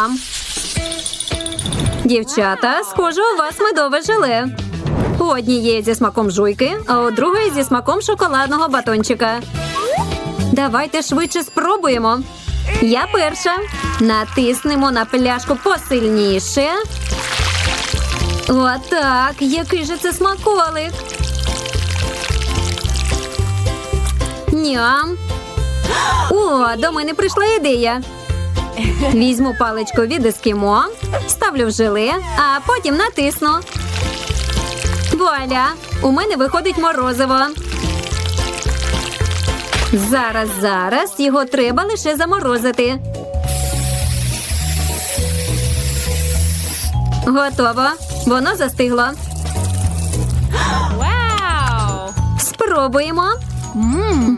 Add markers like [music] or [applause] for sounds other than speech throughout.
Ням. Дівчата, схоже, у вас медове желе. У однієї зі смаком жуйки, а у другої зі смаком шоколадного батончика. Давайте швидше спробуємо. Я перша. Натиснемо на пляшку посильніше. Отак. Який же це смаколик. Ням. О, до мене прийшла ідея. Візьму паличку від ескімо, ставлю в желе, а потім натисну. Вуаля! У мене виходить морозиво. Зараз, зараз його треба лише заморозити. Готово. Воно застигло. Wow! Спробуємо. Mmm.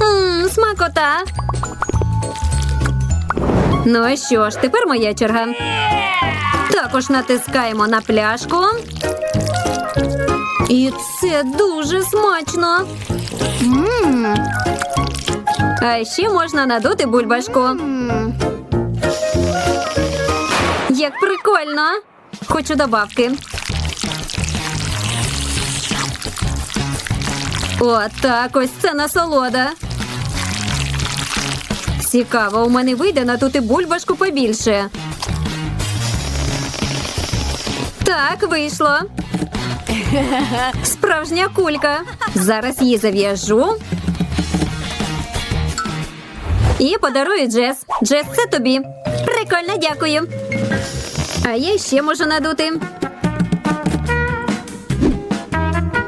Мм, смакота. Ну що ж, тепер моя черга. Також натискаємо на пляшку. І це дуже смачно. А ще можна надути бульбашку. Як прикольно. Хочу добавки. О, так, ось це насолода. Цікаво, у мене вийде надути бульбашку побільше. Так, вийшло. Справжня кулька. Зараз її зав'яжу. І подарую Джес. Джес, це тобі. Прикольно, дякую. А я ще можу надути.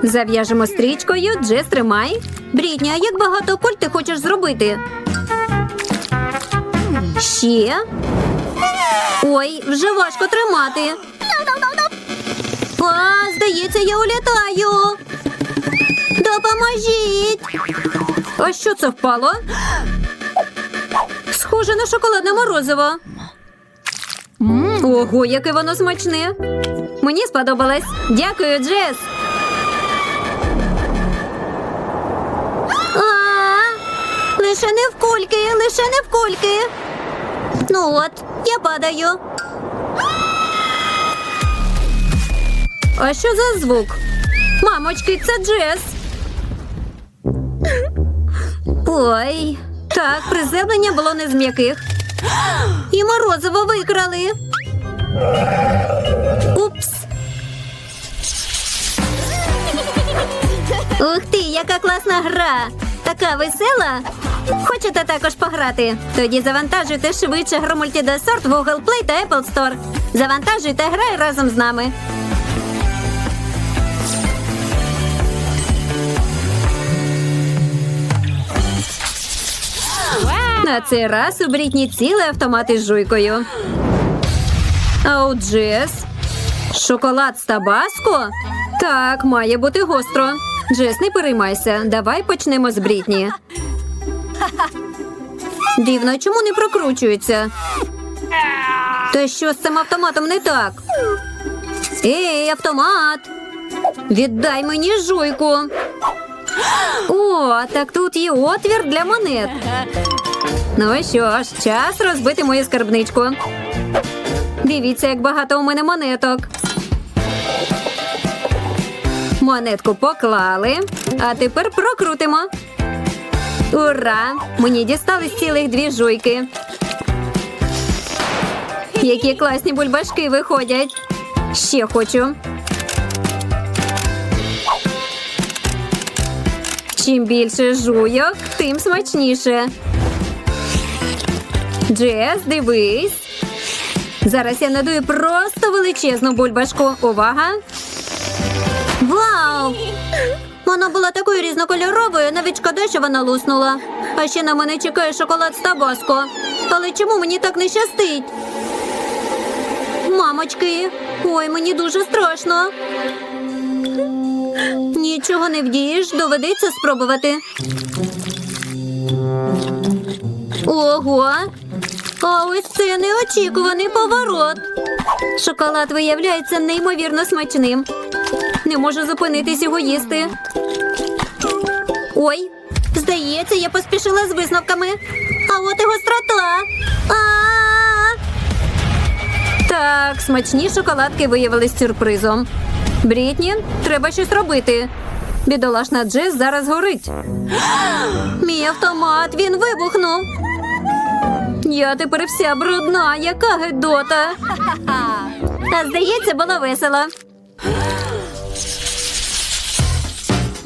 Зав'яжемо стрічкою, Джес, тримай. Брітні, а як багато куль ти хочеш зробити? Ще. Ой, вже важко тримати. А, здається, я улітаю. Допоможіть. А що це впало? Схоже на шоколадне морозиво. Ого, яке воно смачне. Мені сподобалось. Дякую, Джес. Лише не в кульки, лише не в кульки. Ну от, я падаю. А що за звук? Мамочки, це Джес. Ой, так, приземлення було не з м'яких. І морозиво викрали. Упс. Ух ти, яка класна гра! Така весела. Хочете також пограти? Тоді завантажуйте швидше гру Multidesort в Google Play та Apple Store. Завантажуйте грай разом з нами. На цей раз у Брітні цілий автомат із жуйкою. А Джес? Шоколад з табаско? Так, має бути гостро. Джес, не переймайся. Давай почнемо з Брітні. Дивно, чому не прокручується? Та що з цим автоматом не так? Ей, автомат! Віддай мені жуйку. О, так тут є отвір для монет. Ну що ж, час розбити мою скарбничку. Дивіться, як багато у мене монеток. Монетку поклали, а тепер прокрутимо. Ура! Мені дістались цілих дві жуйки. Які класні бульбашки виходять. Ще хочу. Чим більше жуйок, тим смачніше. Джес, дивись. Зараз я надую просто величезну бульбашку. Увага! Вау! Вона була такою різнокольоровою, навіть шкода, що вона луснула. А ще на мене чекає шоколад з табаско. Але чому мені так не щастить? Мамочки, ой, мені дуже страшно. Нічого не вдієш, доведеться спробувати. Ого! А ось це неочікуваний поворот. Шоколад виявляється неймовірно смачним. Не можу зупинитись його їсти. Ой, здається, я поспішила з висновками. А от і гострота. А-а-а! смачні шоколадки виявились сюрпризом. Брітні, треба щось робити. Бідолашна Джес зараз горить. [gasps] Мій автомат, він вибухнув. Я тепер вся брудна, яка гидота. [laughs] А здається, було весело.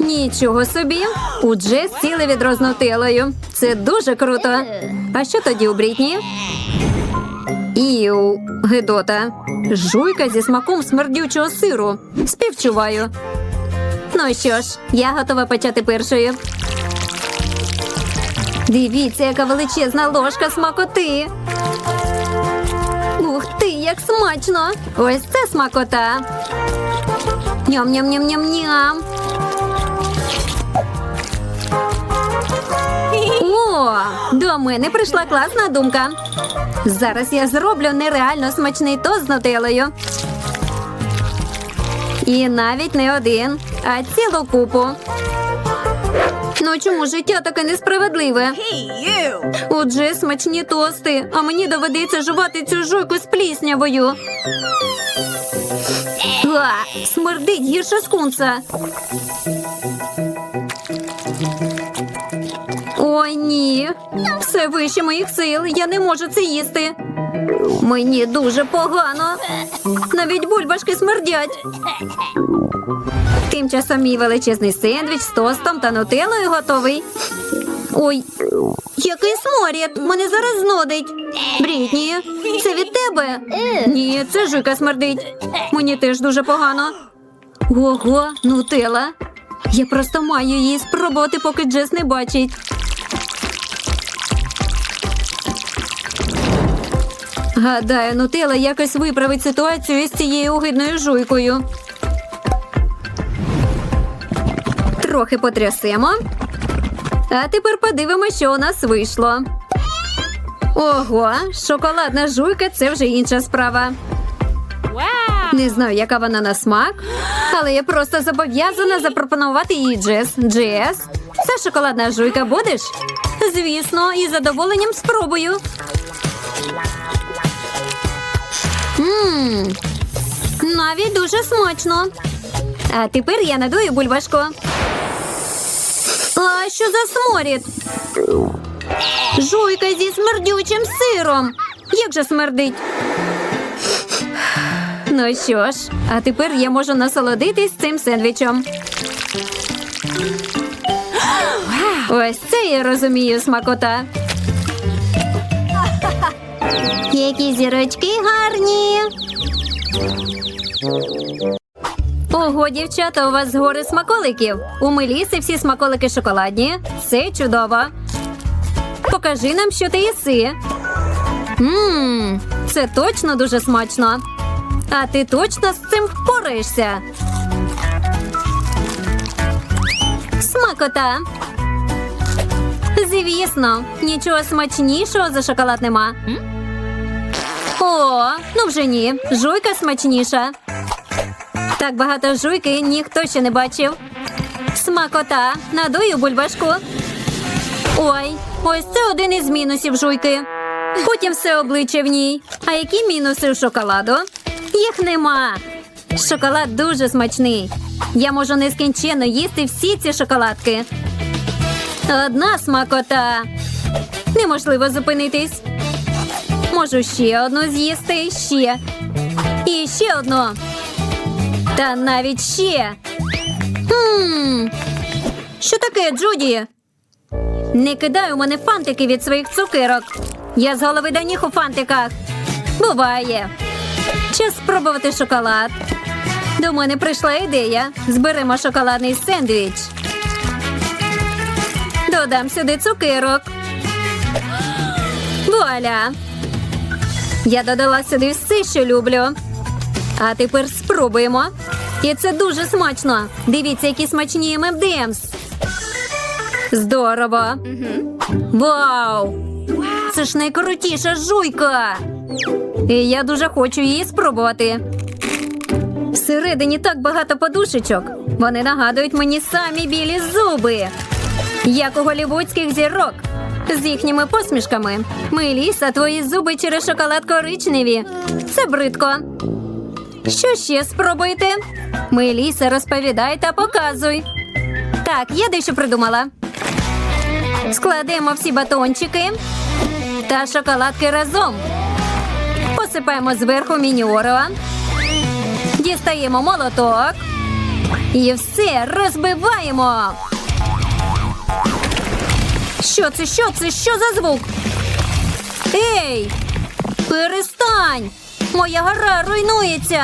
Нічого собі. У Джес ціле відро з. Це дуже круто. А що тоді у Брітні? Іу, гидота. Жуйка зі смаком смердючого сиру. Співчуваю. Ну що ж, я готова почати першою. Дивіться, яка величезна ложка смакоти. Ух ти, як смачно! Ось це смакота. Ням-ням-ням-ням-ням. До мене прийшла класна думка. Зараз я зроблю нереально смачний тост з нутеллою. І навіть не один, а цілу купу. Ну чому життя таке несправедливе? Отже, смачні тости, а мені доведеться жувати цю жуйку з пліснявою. А, смердить гірше скунса. Ой, ні. Все вище моїх сил. Я не можу це їсти. Мені дуже погано. Навіть бульбашки смердять. Тим часом мій величезний сендвіч з тостом та нутеллою готовий. Ой, який сморід! Мене зараз знодить. Брітні, це від тебе? Ні, це жуйка смердить. Мені теж дуже погано. Ого, нутелла. Я просто маю її спробувати, поки Джес не бачить. Гадаю, нутелла якось виправить ситуацію з цією огидною жуйкою. Трохи потрясемо. А тепер подивимося, що у нас вийшло. Ого, шоколадна жуйка це вже інша справа. Не знаю, яка вона на смак, але я просто зобов'язана запропонувати їй Джес. Джес, це шоколадна жуйка будеш? Звісно, із задоволенням спробую. Навіть дуже смачно. А тепер я надую бульбашку. А що за сморід? Жуйка зі смердючим сиром. Як же смердить? Ну що ж, а тепер я можу насолодитись цим сендвічем. Ось це я розумію смакота. Які зірочки гарні. Ого, дівчата, у вас згори смаколиків. У Меліси всі смаколики шоколадні. Це чудово. Покажи нам, що ти їси. Мм, це точно дуже смачно. А ти точно з цим впораєшся. Смакота. Звісно, нічого смачнішого за шоколад нема. О, ну вже ні. Жуйка смачніша. Так багато жуйки ніхто ще не бачив. Смакота. Надую бульбашку. Ой, ось це один із мінусів жуйки. Потім все обличчя в ній. А які мінуси у шоколаду? Їх нема. Шоколад дуже смачний. Я можу нескінченно їсти всі ці шоколадки. Одна смакота. Неможливо зупинитись. Можу ще одну з'їсти, ще. І ще одну. Та навіть ще. Хм. Що таке, Джуді? Не кидай у мене фантики від своїх цукерок. Я з голови до ніг у фантиках. Буває. Час спробувати шоколад. До мене прийшла ідея. Зберемо шоколадний сендвіч. Додам сюди цукерок. Вуаля! Я додала сюди все, що люблю. А тепер спробуємо. І це дуже смачно. Дивіться, які смачні ММДМС. Здорово. Вау! Це ж найкрутіша жуйка. І я дуже хочу її спробувати. Всередині так багато подушечок. Вони нагадують мені самі білі зуби, як у голівудських зірок. З їхніми посмішками. Меліса, твої зуби через шоколад коричневі. Це бридко. Що ще спробуйте? Меліса, розповідай та показуй. Так, я дещо придумала. Складемо всі батончики та шоколадки разом. Посипаємо зверху мініоро. Дістаємо молоток. І все розбиваємо. Що це? Що це? Що за звук? Ей! Перестань! Моя гора руйнується.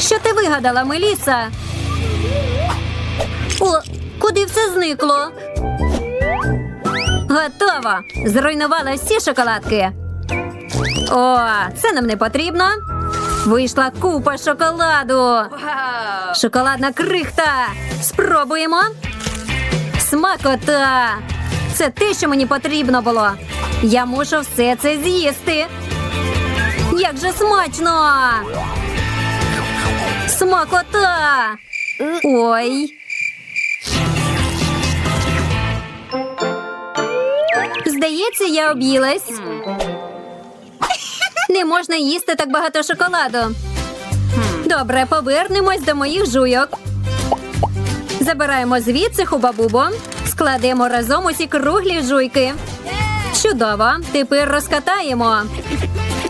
Що ти вигадала, Меліса? О, куди все зникло? Готово! Зруйнувала всі шоколадки. О, це нам не потрібно. Вийшла купа шоколаду. Шоколадна крихта. Спробуємо. Смакота. Це те, що мені потрібно було. Я мушу все це з'їсти. Як же смачно! Смакота! Ой. Здається, я об'їлась. Не можна їсти так багато шоколаду. Добре, повернемось до моїх жуйок. Забираємо звідси хубабубо, складемо разом усі круглі жуйки. Чудово! Тепер розкатаємо.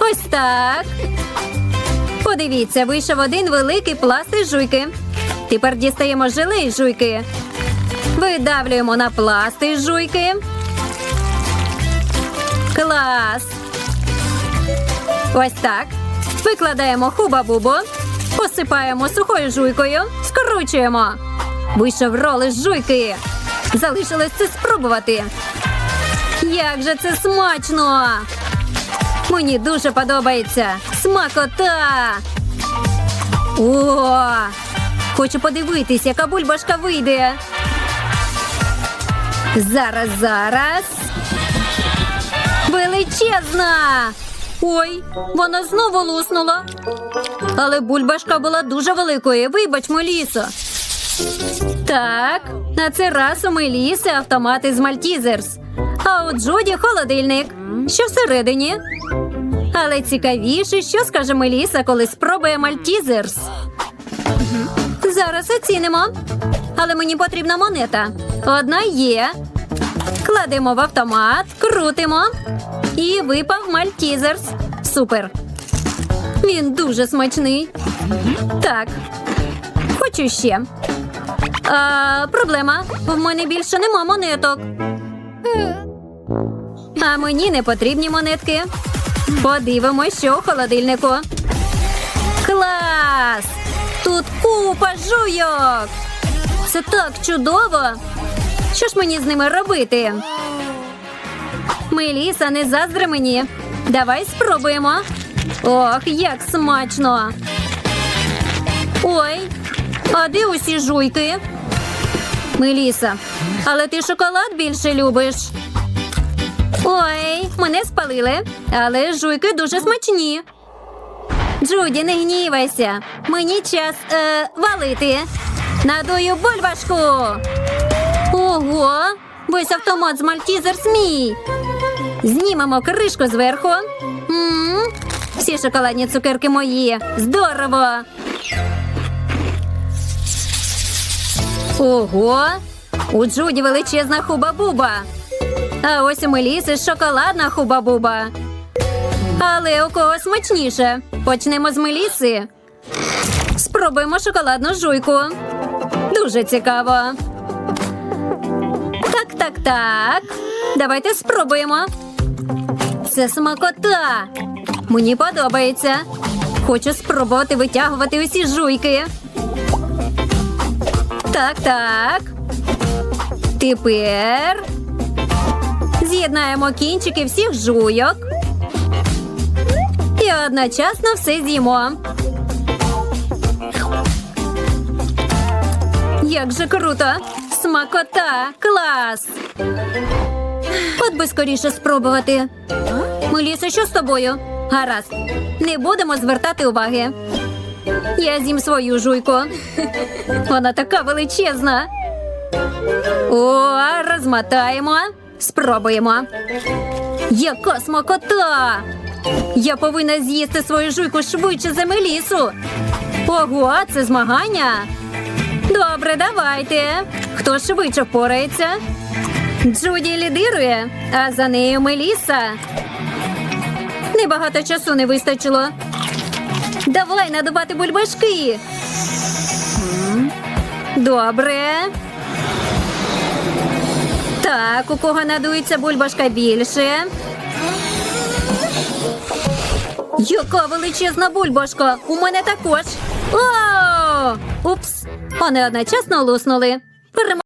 Ось так. Подивіться, вийшов один великий пластик жуйки. Тепер дістаємо желе із жуйки. Видавлюємо на пласти жуйки. Клас! Ось так. Викладаємо хуба-бубу, посипаємо сухою жуйкою, скручуємо. Вийшов рол із жуйки. Залишилось це спробувати. Як же це смачно! Мені дуже подобається. Смакота! О! Хочу подивитись, яка бульбашка вийде. Зараз, зараз. Величезна! Ой, вона знову луснула. Але бульбашка була дуже великою. Вибач, Мелісо. Так, на цей раз у Меліси автомат із Мальтізерс. А у Джоді холодильник. Що всередині? Але цікавіше, що скаже Меліса, коли спробує Мальтізерс. Зараз оцінимо. Але мені потрібна монета. Одна є. Кладемо в автомат, крутимо. І випав Мальтізерс. Супер. Він дуже смачний. Так. Хочу ще. А, проблема. В мене більше нема монеток. А мені не потрібні монетки. Подивимось, що у холодильнику. Клас! Тут купа жуйок. Це так чудово. Що ж мені з ними робити? Меліса, не заздри мені. Давай спробуємо. Ох, як смачно. Ой, а де усі жуйки? Меліса, але ти шоколад більше любиш. Ой, мене спалили, але жуйки дуже смачні. Джуді, не гнівайся. Мені час е, валити. Надую бульбашку. Ого, весь автомат з Мальтізер мій. Знімемо кришку зверху. м всі шоколадні цукерки мої. Здорово. Ого! У Джуді величезна хуба-буба. А ось у Меліси шоколадна хуба-буба. Але у кого смачніше? Почнемо з Меліси. Спробуємо шоколадну жуйку. Дуже цікаво. Так, так, так. Давайте спробуємо. Це смакота. Мені подобається. Хочу спробувати витягувати усі жуйки. Так, так. Тепер з'єднаємо кінчики всіх жуйок. І одночасно все з'їмо. Як же круто! Смакота! Клас! От би скоріше спробувати. Меліса, що з тобою? Гаразд. Не будемо звертати уваги. Я з'їм свою жуйку. Вона така величезна. О, розмотаємо. Спробуємо. Яка смакота! Я повинна з'їсти свою жуйку швидше за Мелісу. Ого, це змагання. Добре, давайте. Хто швидше впорається? Джуді лідирує, а за нею Меліса. Небагато часу не вистачило. Давай надувати бульбашки. Добре. Так, у кого надується бульбашка більше? Яка величезна бульбашка! У мене також. О! Упс! Вони одночасно луснули.